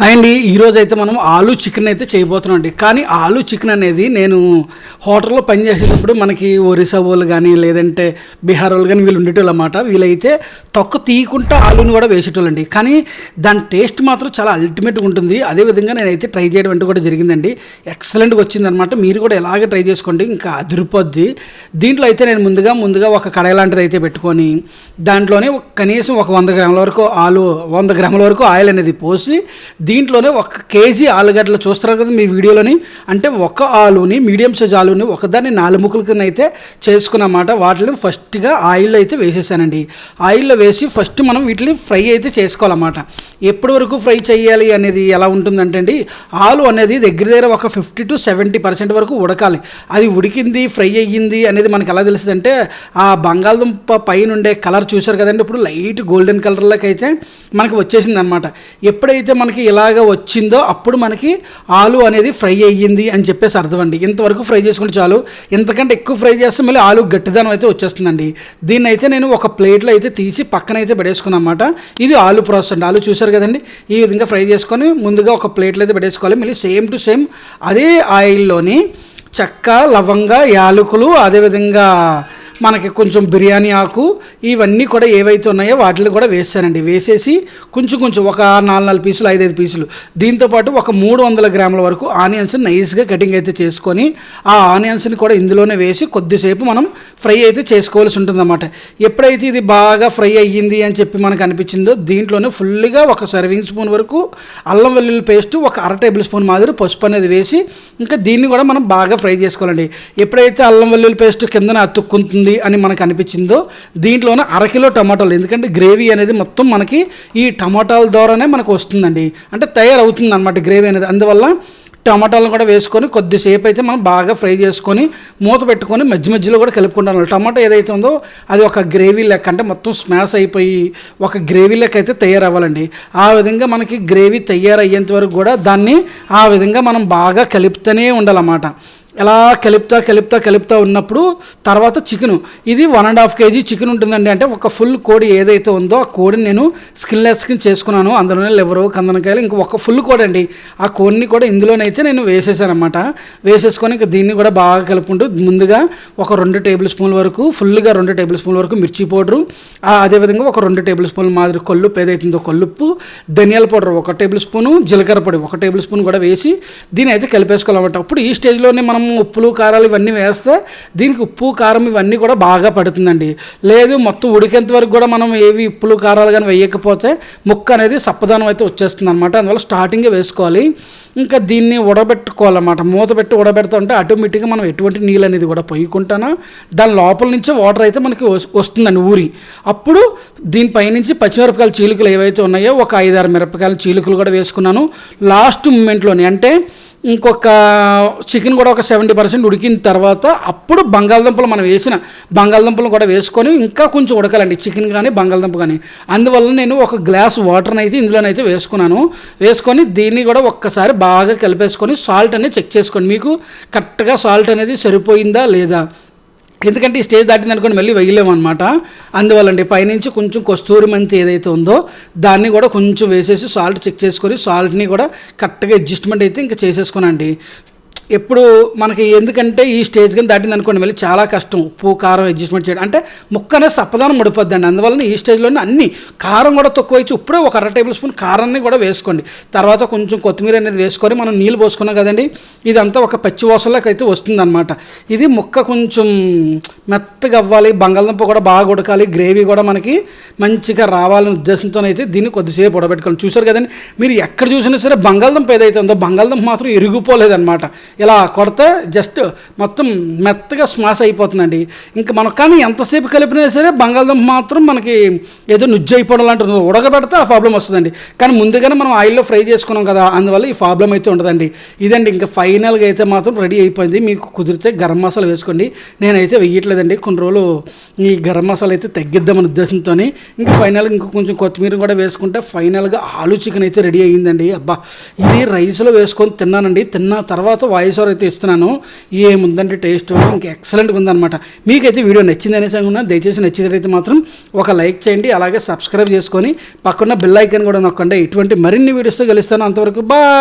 Hi అండి. ఈరోజు అయితే మనం ఆలు చికెన్ అయితే చేయబోతున్నాం అండి కానీ ఆలు చికెన్ అనేది నేను హోటల్లో పనిచేసేటప్పుడు మనకి ఒరిస్సా వాళ్ళు కానీ లేదంటే బీహార్ వాళ్ళు కానీ వీళ్ళు ఉండేటోళ్ళు అన్నమాట. వీళ్ళైతే తొక్క తీయకుండా ఆలుని కూడా వేసేటోళ్ళండి. కానీ దాని టేస్ట్ మాత్రం చాలా అల్టిమేట్గా ఉంటుంది. అదేవిధంగా నేనైతే ట్రై చేయడం అంటే కూడా జరిగిందండి. ఎక్సలెంట్గా వచ్చిందనమాట మీరు కూడా ఎలాగే ట్రై చేసుకోండి. ఇంకా అదిరిపోద్ది. దీంట్లో అయితే నేను ముందుగా ముందుగా ఒక కడాయి లాంటిది అయితే పెట్టుకొని దాంట్లోనే కనీసం ఒక వంద గ్రాముల వరకు ఆలు వంద గ్రాముల వరకు ఆయిల్ అనేది పోసి దీంట్లోనే ఒక కేజీ ఆలుగడ్డలు చూస్తున్నారు కదా మీ వీడియోలోని. అంటే ఒక ఆలుని మీడియం సైజ్ ఆలుని ఒకదాన్ని నాలుగు ముక్కల కింద అయితే చేసుకున్నమాట. వాటిని ఫస్ట్గా ఆయిల్లో అయితే వేసేసానండి. ఆయిల్లో వేసి ఫస్ట్ మనం వీటిని ఫ్రై అయితే చేసుకోవాలన్నమాట. ఎప్పటి వరకు ఫ్రై చేయాలి అనేది ఎలా ఉంటుందంటే అండి ఆలు అనేది దగ్గర దగ్గర ఒక ఫిఫ్టీ టు సెవెంటీ పర్సెంట్ వరకు ఉడకాలి. అది ఉడికింది ఫ్రై అయ్యింది అనేది మనకు ఎలా తెలుస్తుందంటే ఆ బంగాళదుంప పైన ఉండే కలర్ చూసారు కదండి ఇప్పుడు లైట్ గోల్డెన్ కలర్లోకి అయితే మనకి వచ్చేసింది అనమాట ఎప్పుడైతే మనకి ఎలాగ వచ్చిందో అప్పుడు మనకి ఆలు అనేది ఫ్రై అయ్యింది అని చెప్పేసి అర్థం అండి ఇంతవరకు ఫ్రై చేసుకుంటే చాలు. ఇంతకంటే ఎక్కువ ఫ్రై చేస్తే మళ్ళీ ఆలు గట్టిదనం అయితే వచ్చేస్తుందండి. దీన్ని అయితే నేను ఒక ప్లేట్లో అయితే తీసి పక్కన అయితే పడేసుకున్నాను అనమాట ఇది ఆలు ప్రాసెస్ అండి. ఆలు చూసారు కదండి? ఈ విధంగా ఫ్రై చేసుకొని ముందుగా ఒక ప్లేట్లో అయితే పెట్టేసుకోవాలి మళ్ళీ సేమ్ టు సేమ్ అదే ఆయిల్లోని చెక్క లవంగ యాలకులు అదేవిధంగా మనకి కొంచెం బిర్యానీ ఆకు ఇవన్నీ కూడా ఏవైతే ఉన్నాయో వాటిని కూడా వేసానండి వేసేసి కొంచెం కొంచెం ఒక నాలుగు నాలుగు పీసులు ఐదైదు పీసులు. దీంతోపాటు ఒక మూడు వందల గ్రాముల వరకు ఆనియన్స్ నైస్గా కటింగ్ అయితే చేసుకొని ఆ ఆనియన్స్ని కూడా ఇందులోనే వేసి కొద్దిసేపు మనం ఫ్రై అయితే చేసుకోవాల్సి ఉంటుందన్నమాట. ఎప్పుడైతే ఇది బాగా ఫ్రై అయ్యింది అని చెప్పి మనకు అనిపించిందో దీంట్లోనే ఫుల్గా ఒక సర్వింగ్ స్పూన్ వరకు అల్లం వెల్లుల్లి పేస్ట్ ఒక అర టేబుల్ స్పూన్ మాదిరి పసుపు అనేది వేసి ఇంకా దీన్ని కూడా మనం బాగా ఫ్రై చేసుకోవాలండి. ఎప్పుడైతే అల్లం వెల్లుల్లి పేస్ట్ కిందన అతుక్కుంటుంది అని మనకు అనిపించిందో దీంట్లోనే అరకిలో టమాటాలు. ఎందుకంటే గ్రేవీ అనేది మొత్తం మనకి ఈ టమాటాల ద్వారానే మనకు వస్తుందండి. అంటే తయారవుతుంది అనమాట గ్రేవీ అనేది. అందువల్ల టమాటాలను కూడా వేసుకొని కొద్దిసేపు అయితే మనం బాగా ఫ్రై చేసుకొని మూత పెట్టుకొని మధ్య మధ్యలో కూడా కలుపుకుంటాం. టమాటా ఏదైతే ఉందో అది ఒక గ్రేవీ లెక్క. అంటే మొత్తం స్మాష్ అయిపోయి ఒక గ్రేవీ లెక్క అయితే తయారవ్వాలండి. ఆ విధంగా మనకి గ్రేవీ తయారయ్యేంత వరకు కూడా దాన్ని ఆ విధంగా మనం బాగా కలుపుతూనే ఉండాలన్నమాట. ఎలా కలుపుతా కలుపుతా కలుపుతా ఉన్నప్పుడు తర్వాత చికెను. ఇది one and half KG chicken ఉంటుందండి. అంటే ఒక ఫుల్ కోడి ఏదైతే ఉందో ఆ కోడిని నేను స్కిన్లెస్ స్కిన్ చేసుకున్నాను. అందులోనే లివరు కందనకాయలు ఇంక ఒక ఫుల్ కోడి అండి. ఆ కోడిని కూడా ఇందులోనైతే నేను వేసేసానమాట వేసేసుకొని ఇంకా దీన్ని కూడా బాగా కలుపుకుంటూ ముందుగా ఒక రెండు టేబుల్ స్పూన్ల వరకు ఫుల్గా రెండు టేబుల్ స్పూన్ల వరకు మిర్చి పౌడరు ఆ, అదేవిధంగా ఒక రెండు టేబుల్ స్పూన్ల మాదిరి కొల్లుప్పు ఏదైతుందో కొల్లుప్పు ధనియాల పౌడర్ ఒక టేబుల్ స్పూను జీలకర్ర పొడి ఒక టేబుల్ స్పూన్ కూడా వేసి దీని అయితే కలిపేసుకోవాలన్నమాట. అప్పుడు ఈ స్టేజ్లోనే మనం ఉప్పులు కారాలు ఇవన్నీ వేస్తే దీనికి ఉప్పు కారం ఇవన్నీ కూడా బాగా పడుతుందండి. లేదు మొత్తం ఉడికేంత వరకు కూడా మనం ఏవి ఉప్పులు కారాలు కానీ వేయకపోతే ముక్క అనేది సప్పదనం అయితే వచ్చేస్తుంది అనమాట అందువల్ల స్టార్టింగే వేసుకోవాలి. ఇంకా దీన్ని ఉడబెట్టుకోవాలన్నమాట. మూత పెట్టి ఉడబెడుతుంటే ఆటోమేటిక్గా మనం ఎటువంటి నీళ్ళు అనేది కూడా పొయ్యకుంటానా దాని లోపల నుంచే వాటర్ అయితే మనకి వస్తుందండి ఊరి. అప్పుడు దీనిపైనుంచి పచ్చిమిరపకాయల చీలికలు ఏవైతే ఉన్నాయో ఒక ఐదారు మిరపకాయల చీలికలు కూడా వేసుకున్నాను. లాస్ట్ మూమెంట్లోనే అంటే ఇంకొక చికెన్ కూడా ఒక సెవెంటీ పర్సెంట్ ఉడికిన తర్వాత అప్పుడు బంగాళదుంపలు మనం వేసిన బంగాళదుంపలు కూడా వేసుకొని ఇంకా కొంచెం ఉడకాలండి. చికెన్ కానీ బంగాళదుంప కానీ. అందువల్ల నేను ఒక గ్లాస్ వాటర్ని అయితే ఇందులోనైతే వేసుకున్నాను. వేసుకొని దీన్ని కూడా ఒక్కసారి బాగా కలిపేసుకొని సాల్ట్ అనేది చెక్ చేసుకోండి. మీకు కరెక్ట్గా సాల్ట్ అనేది సరిపోయిందా లేదా? ఎందుకంటే ఈ స్టేజ్ దాటింది అనుకోండి మళ్ళీ వేయలేము అనమాట అందువల్లండి పైనుంచి కొంచెం కస్తూరి మెంతి ఏదైతే ఉందో దాన్ని కూడా కొంచెం వేసేసి సాల్ట్ చెక్ చేసుకొని సాల్ట్ని కూడా కరెక్ట్గా అడ్జస్ట్మెంట్ అయితే ఇంకా చేసేసుకోనండి. ఎప్పుడు మనకి ఎందుకంటే ఈ స్టేజ్ కింద దాటింది అనుకోండి మళ్ళీ చాలా కష్టం. ఉప్పు కారం అడ్జస్ట్మెంట్ చేయడం. అంటే ముక్క అనేది సప్పదానం ముడిపోద్దండి. అందువలన ఈ స్టేజ్లోనే అన్ని కారం కూడా తక్కువ ఇచ్చి ఇప్పుడే ఒక అర టేబుల్ స్పూన్ కారాన్ని కూడా వేసుకోండి. తర్వాత కొంచెం కొత్తిమీర అనేది వేసుకొని మనం నీళ్ళు పోసుకున్నాం కదండి ఇదంతా ఒక పచ్చి వాసనలోకి అయితే వస్తుందన్నమాట. ఇది ముక్క కొంచెం మెత్తగా అవ్వాలి బంగాళదుంప కూడా బాగా ఉడకాలి గ్రేవీ కూడా మనకి మంచిగా రావాలనే ఉద్దేశంతో అయితే దీన్ని కొద్దిసేపు ఉడబెట్టుకోవాలి. చూసారు కదండి మీరు ఎక్కడ చూసినా సరే బంగాళదుంప ఏదైతే ఉందో బంగాళదుంప మాత్రం ఇరిగిపోలేదన్నమాట. ఇలా కొడితే జస్ట్ మొత్తం మెత్తగా స్మాష్ అయిపోతుందండి. ఇంకా మనం కానీ ఎంతసేపు కలిపినా సరే బంగాళదుంప మాత్రం మనకి ఏదో నుజ్జు అయిపోవడం లాంటి ఉడకబెడితే ఆ ప్రాబ్లం వస్తుందండి. కానీ ముందుగానే మనం ఆయిల్లో ఫ్రై చేసుకున్నాం కదా అందువల్ల ఈ ప్రాబ్లం అయితే ఉండదండి. ఇదండి ఇంకా ఫైనల్గా అయితే మాత్రం రెడీ అయిపోయింది. మీకు కుదిరితే గరం మసాలా వేసుకోండి. నేనైతే వెయ్యట్లేదండి. కొన్ని రోజులు ఈ గరం మసాలా అయితే తగ్గిద్దామని ఉద్దేశంతో ఇంకా ఫైనల్గా ఇంకా కొంచెం కొత్తిమీర కూడా వేసుకుంటే ఫైనల్గా ఆలు చికెన్ అయితే రెడీ అయ్యిందండి. అబ్బా ఇది రైస్లో వేసుకొని తిన్నానండి. తిన్న తర్వాత వాయిస్ అయితే ఇస్తున్నాను. ఏముందంటే టేస్ట్? ఇంకా ఎక్సలెంట్గా ఉందన్నమాట. మీకైతే వీడియో నచ్చింది అనేసి అనుకున్నాను దయచేసి నచ్చినట్లయితే మాత్రం ఒక లైక్ చేయండి అలాగే సబ్స్క్రైబ్ చేసుకొని పక్కన బెల్ ఐకాన్ కూడా నొక్కండి. ఇటువంటి మరిన్ని వీడియోస్తో కలుస్తాను. అంతవరకు బాయ్